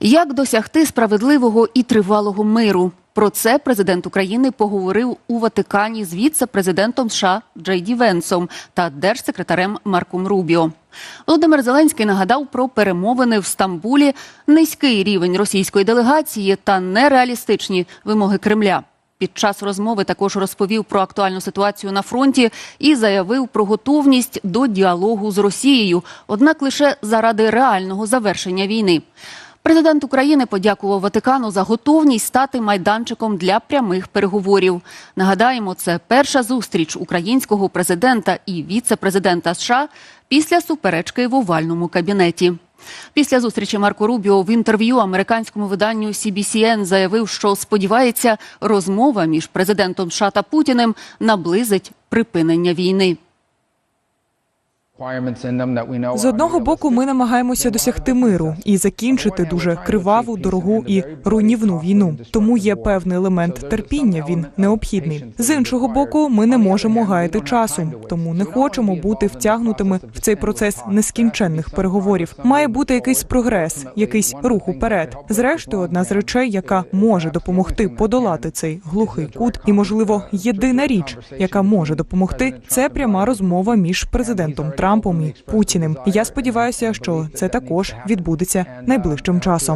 Як досягти справедливого і тривалого миру? Про це президент України поговорив у Ватикані з віце-президентом США Джей Ді Венсом та держсекретарем Марком Рубіо. Володимир Зеленський нагадав про перемовини в Стамбулі, низький рівень російської делегації та нереалістичні вимоги Кремля. Під час розмови також розповів про актуальну ситуацію на фронті і заявив про готовність до діалогу з Росією, однак лише заради реального завершення війни. Президент України подякував Ватикану за готовність стати майданчиком для прямих переговорів. Нагадаємо, це перша зустріч українського президента і віце-президента США після суперечки в овальному кабінеті. Після зустрічі Марко Рубіо в інтерв'ю американському виданню CBCN заявив, що сподівається, розмова між президентом США та Путіним наблизить припинення війни. З одного боку, ми намагаємося досягти миру і закінчити дуже криваву, дорогу і руйнівну війну. Тому є певний елемент терпіння. Він необхідний. З іншого боку, ми не можемо гаяти часу, тому не хочемо бути втягнутими в цей процес нескінченних переговорів. Має бути якийсь прогрес, якийсь рух уперед. Зрештою, одна з речей, яка може допомогти подолати цей глухий кут, і можливо єдина річ, яка може допомогти, це пряма розмова між президентом Трампом і Путіним. Я сподіваюся, що це також відбудеться найближчим часом.